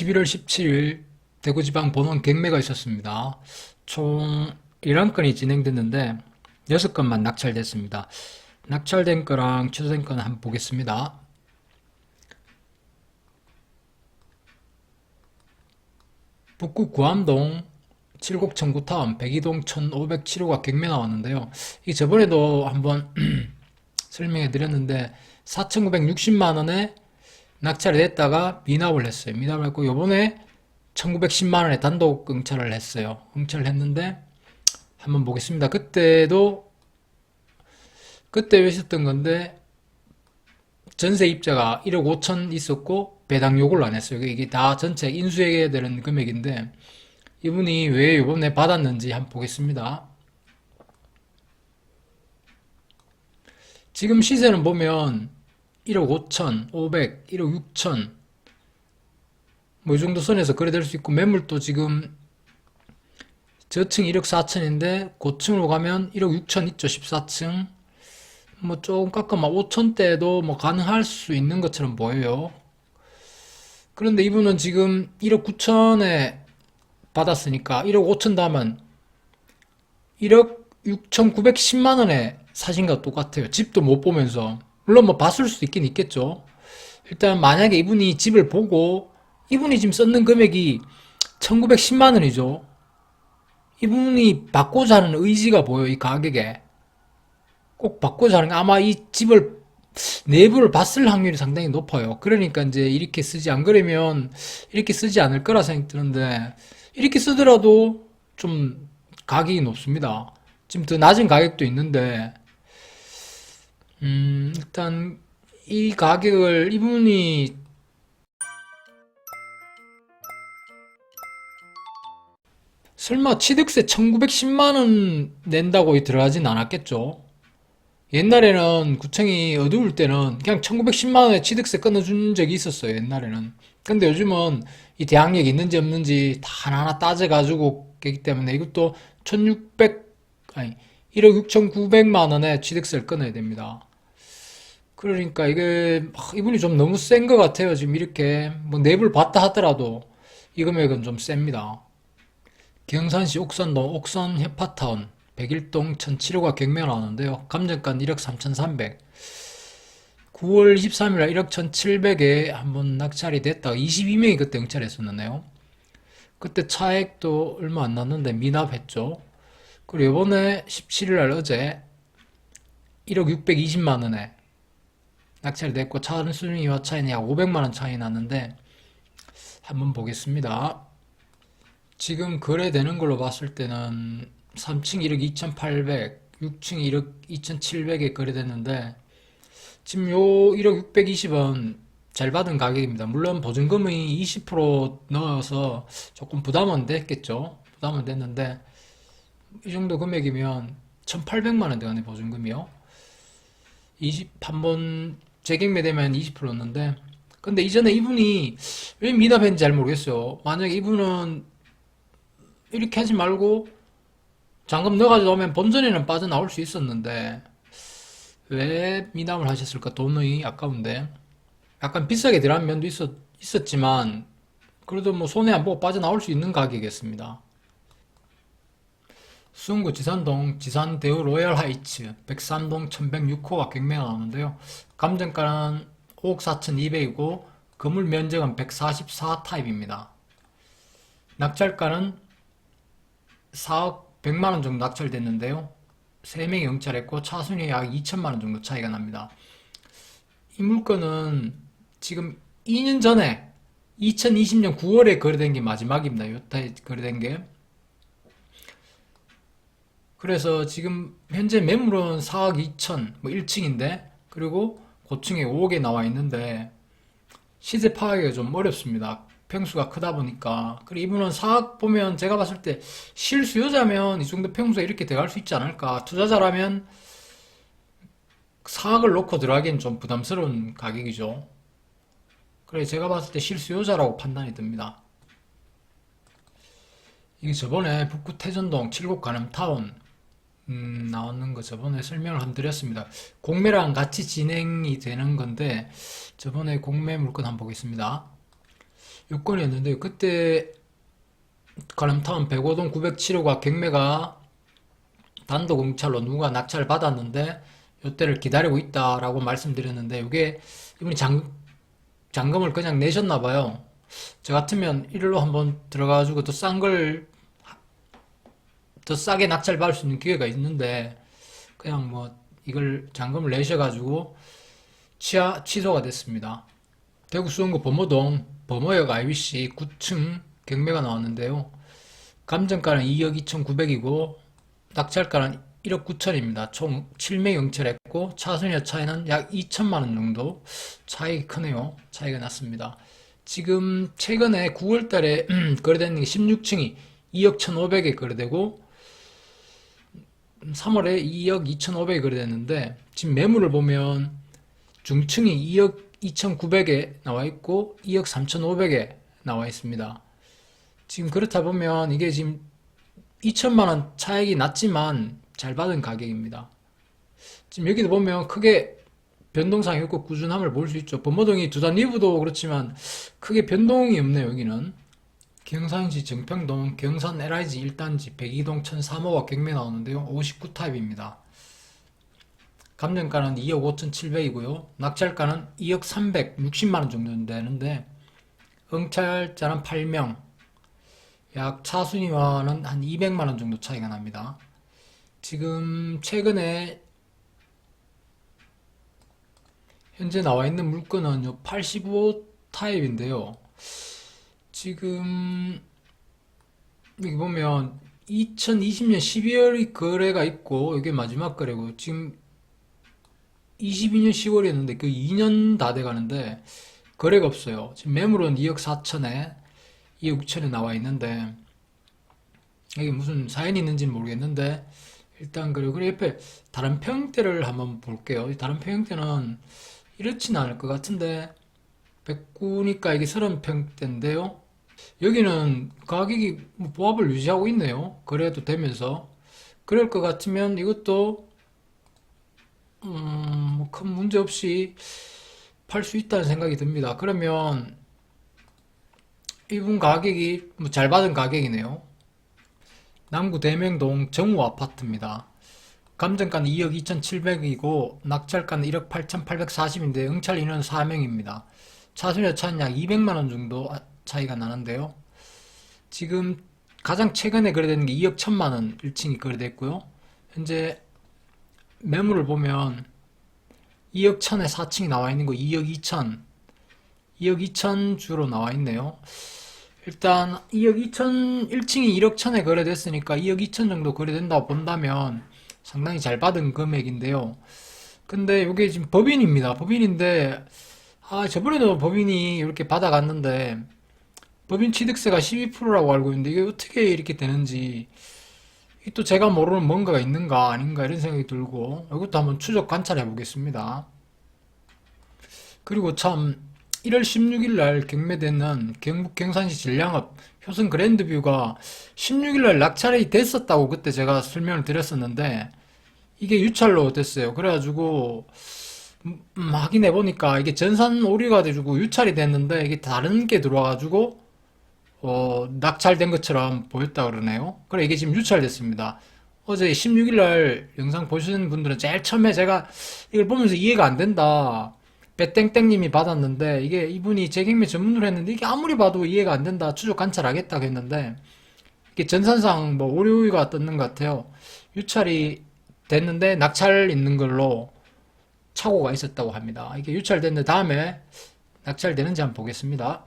11월 17일 대구지방 본원 경매가 있었습니다. 총 11건이 진행됐는데 6건만 낙찰됐습니다. 낙찰된 거랑 취소된 거는 한번 보겠습니다. 북구 구암동 7곡 청구타운 102동 1507호가 경매 나왔는데요. 이 저번에도 한번 설명해 드렸는데 4,960만 원에 낙찰이 됐다가 미납을 했어요. 미납을 했고 요번에 1910만 원에 단독 응찰을 했어요. 응찰을 했는데 한번 보겠습니다. 그때도 그때 있었던 건데 전세 입자가 1억 5천 있었고 배당 요구를 안 했어요. 이게 다 전체 인수해야 되는 금액인데 이분이 왜 요번에 받았는지 한번 보겠습니다. 지금 시세는 보면 1억 5천, 500, 1억 6천. 뭐 이 정도 선에서 거래될 수 있고 매물도 지금 저층 1억 4천인데 고층으로 가면 1억 6천 있죠 14층. 뭐 조금 깎으면 5천대도 뭐 가능할 수 있는 것처럼 보여요. 그런데 이분은 지금 1억 9천에 받았으니까 1억 5천 다면 1억 6,910만 원에 사신 것 똑같아요. 집도 못 보면서 물론 뭐 봤을 수도 있긴 있겠죠 일단 만약에 이분이 집을 보고 이분이 지금 썼는 금액이 1910만 원이죠. 이분이 받고자 하는 의지가 보여, 이 가격에. 꼭 받고자 하는 게 아마 이 집을, 내부를 봤을 확률이 상당히 높아요. 그러니까 이제 이렇게 쓰지, 안 그러면 이렇게 쓰지 않을 거라 생각 드는데, 이렇게 쓰더라도 좀 가격이 높습니다. 지금 더 낮은 가격도 있는데, 음, 일단 이 가격을 이분이 설마 취득세 1910만 원 낸다고 들어가진 않았겠죠? 옛날에는 구청이 어두울 때는 그냥 1910만 원에 취득세 끊어준 적이 있었어요, 옛날에는. 근데 요즘은 이 대항력이 있는지 없는지 다 하나하나 따져가지고 깨기 때문에 이것도 1600, 아니, 1억 6,900만 원에 취득세를 끊어야 됩니다. 그러니까 이게 막 이분이 좀 너무 센 것 같아요. 지금 이렇게 뭐 뇌물 받다 하더라도 이 금액은 좀 셉니다. 경산시 옥산동 옥산 해파타운 101동 1007호가 경매가 나오는데요. 감정가 1억 3,300. 9월 23일 1억 1,700에 한번 낙찰이 됐다가 22명이 그때 응찰했었는데요. 그때 차액도 얼마 안 났는데 미납했죠. 그리고 이번에 17일 날 어제 1억 620만 원에 낙찰이 됐고 차순위와 차이는 약 500만 원 차이 났는데 한번 보겠습니다. 지금 거래되는 걸로 봤을 때는 3층 1억 2,800, 6층 1억 2,700에 거래됐는데 지금 요 1억 620원 잘 받은 가격입니다. 물론 보증금이 20% 넣어서 조금 부담은 됐겠죠. 부담은 됐는데 이 정도 금액이면 1,800만 원 들어가네 보증금이요. 20, 한번 재경매되면 20% 넣는데 근데 이전에 이분이 왜 미납했는지 잘 모르겠어요. 만약에 이분은 이렇게 하지 말고 잔금 넣어가지고 오면 본전에는 빠져나올 수 있었는데 왜 미납을 하셨을까? 돈이 아까운데 약간 비싸게 들어간 면도 있었, 있었지만 그래도 뭐 손해 안 보고 빠져나올 수 있는 가격이었습니다. 수원구 지산동 지산대우 로얄 하이츠 103동 1106호가 경매가 나오는데요. 감정가는 5억 4,200이고 건물 면적은 144 타입입니다. 낙찰가는 4억 100만 원 정도 낙찰됐는데요. 3명이 응찰했고 차순위 약 2천만 원 정도 차이가 납니다. 이 물건은 지금 2년 전에 2020년 9월에 거래된 게 마지막입니다. 요타에 거래된 게. 그래서 지금 현재 매물은 4억 2천, 뭐 1층인데, 그리고 고층에 5억에 나와 있는데, 시세 파악이 좀 어렵습니다. 평수가 크다 보니까. 그리고 이분은 사학 보면 제가 봤을 때 실수요자면 이 정도 평수에 이렇게 들어갈 수 있지 않을까. 투자자라면 사학을 놓고 들어가기엔 좀 부담스러운 가격이죠. 그래 제가 봤을 때 실수요자라고 판단이 듭니다. 이게 저번에 북구 태전동 7곡 가늠타운 음, 나오는 거 저번에 설명을 한 드렸습니다. 공매랑 같이 진행이 되는 건데 저번에 공매 물건 한번 보겠습니다. 요건이었는데 그때 가람타운 105동 907호가 경매가 단독 응찰로 누가 낙찰을 받았는데 요때를 기다리고 있다라고 말씀드렸는데 이게 이분이 장, 잔금을 그냥 내셨나 봐요. 저 같으면 이리로 한번 들어가가지고 더싼걸 더 싸게 낙찰 받을 수 있는 기회가 있는데 그냥 뭐 이걸 잔금을 내셔가지고 취하, 취소가 됐습니다. 대구 수원구 범어동 범어역 IBC 9층 경매가 나왔는데요. 감정가는 2억 2,900이고 낙찰가는 1억 9천입니다. 총 7명 영찰했고 차순위 차이는 약 2천만 원 정도 차이 크네요. 차이가 났습니다. 지금 최근에 9월 달에 거래된 게 16층이 2억 1,500에 거래되고 3월에 2억 2,500에 거래됐는데 지금 매물을 보면 중층이 2억 2,900에 나와 있고 2억 3,500에 나와 있습니다. 지금 그렇다 보면 이게 지금 2천만 원 차익이 났지만 잘 받은 가격입니다. 지금 여기도 보면 크게 변동상이 없고 꾸준함을 볼 수 있죠. 범어동이 두단 리브도 그렇지만 크게 변동이 없네요. 여기는 경산시 정평동 경산 LIG 1단지 102동 1003호가 경매 나오는데요. 59타입입니다. 감정가는 2억 5,700이고요. 낙찰가는 2억 360만 원 정도 되는데 응찰자는 8명, 약 차순위와는 한 200만 원 정도 차이가 납니다. 지금 최근에 현재 나와 있는 물건은 85 타입인데요. 지금 여기 보면 2020년 12월이 거래가 있고 이게 마지막 거래고 지금 22년 10월이었는데 그 2년 다 돼 가는데 거래가 없어요. 지금 매물은 2억 4천에 2억 6천에 나와 있는데 이게 무슨 사연이 있는지는 모르겠는데 일단 그리고 그리고 옆에 다른 평형대를 한번 볼게요. 이 다른 평형대는 이렇지는 않을 것 같은데 109니까 이게 30평대인데요. 여기는 가격이 뭐 보합을 유지하고 있네요. 거래도 되면서 그럴 것 같으면 이것도 음, 뭐큰 문제 없이 팔 수 있다는 생각이 듭니다. 그러면 이분 가격이 뭐 잘 받은 가격이네요. 남구 대명동 정우 아파트입니다. 감정가는 2억 2,700이고 낙찰가는 1억 8,840인데 응찰 인원은 4명입니다. 차순위 차는 약 200만 원 정도 차이가 나는데요. 지금 가장 최근에 거래되는 게 2억 1천만 원 1층이 거래됐고요. 현재 매물을 보면 2억 1천에 4층이 나와 있는 거 2억 2천 2억 2천 주로 나와 있네요. 일단 2억 2천 1층이 1억 1천에 거래됐으니까 2억 2천 정도 거래된다고 본다면 상당히 잘 받은 금액인데요. 근데 이게 지금 법인입니다. 법인인데 아 저번에도 법인이 이렇게 받아갔는데 법인 취득세가 12%라고 알고 있는데 이게 어떻게 이렇게 되는지 또 제가 모르는 뭔가가 있는가 아닌가 이런 생각이 들고 이것도 한번 추적 관찰해 보겠습니다. 그리고 참 1월 16일 날 경매되는 경북 경산시 진량읍 효성 그랜드뷰가 16일 날 낙찰이 됐었다고 그때 제가 설명을 드렸었는데 이게 유찰로 됐어요. 그래가지고 음, 음, 확인해 보니까 이게 전산 오류가 돼가지고 유찰이 됐는데 이게 다른 게 들어와가지고 어, 낙찰된 것처럼 보였다 그러네요. 그래 이게 지금 유찰됐습니다. 어제 16일 날 영상 보시는 분들은 제일 처음에 제가 이걸 보면서 이해가 안 된다. 배땡땡님이 받았는데 이게 이분이 재경매 전문으로 했는데 이게 아무리 봐도 이해가 안 된다. 추적 관찰하겠다고 했는데 이게 전산상 뭐 오류가 떴는 것 같아요. 유찰이 됐는데 낙찰 있는 걸로 착오가 있었다고 합니다. 이게 유찰됐는데 다음에 낙찰되는지 한번 보겠습니다.